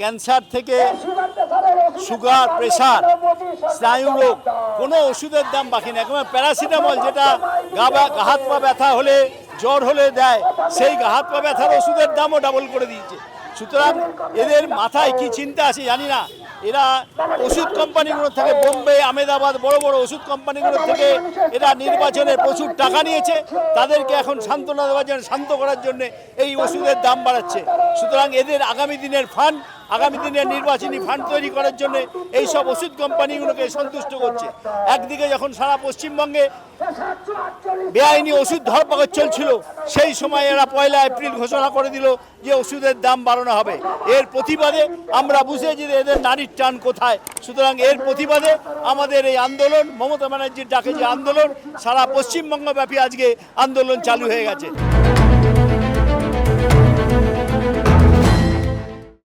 Cancer থেকে sugar, pressure, স্নায়ু রোগ, কোনো ওষুধের দাম বাকি নেই। এখন প্যারাসিটামল যেটা গা হাত পা ব্যথা হলে, জ্বর হলে দেয়, সেই গা হাত পা ব্যথার ওষুধের দামও ডাবল করে দিয়েছে। সুতরাং এদের মাথায় কি চিন্তা আছে জানি না। এরা ওষুধ কোম্পানিগুলো থেকে, বোম্বে আমেদাবাদ বড় বড় ওষুধ কোম্পানিগুলো থেকে এরা নির্বাচনে প্রচুর টাকা নিয়েছে। তাদেরকে এখন সান্ত্বনা দেওয়ার জন্য, শান্ত করার জন্য এই ওষুধের দাম বাড়াচ্ছে। সুতরাং এদের আগামী দিনের ফান্ড আগামী দিনে নির্বাচনী ফান্ড তৈরি করার জন্য এই সব ওষুধ কোম্পানিগুলোকে সন্তুষ্ট করছে। একদিকে যখন সারা পশ্চিমবঙ্গে বেআইনি ওষুধ ধরপাকড় চলছিল, সেই সময় এরা পয়লা এপ্রিল ঘোষণা করে দিল যে ওষুধের দাম বাড়ানো হবে। এর প্রতিবাদে আমরা বুঝেছি যে এদের নারীর টান কোথায়। সুতরাং এর প্রতিবাদে আমাদের এই আন্দোলন, মমতা ব্যানার্জির ডাকে যে আন্দোলন, সারা পশ্চিমবঙ্গব্যাপী আজকে আন্দোলন চালু হয়ে গেছে।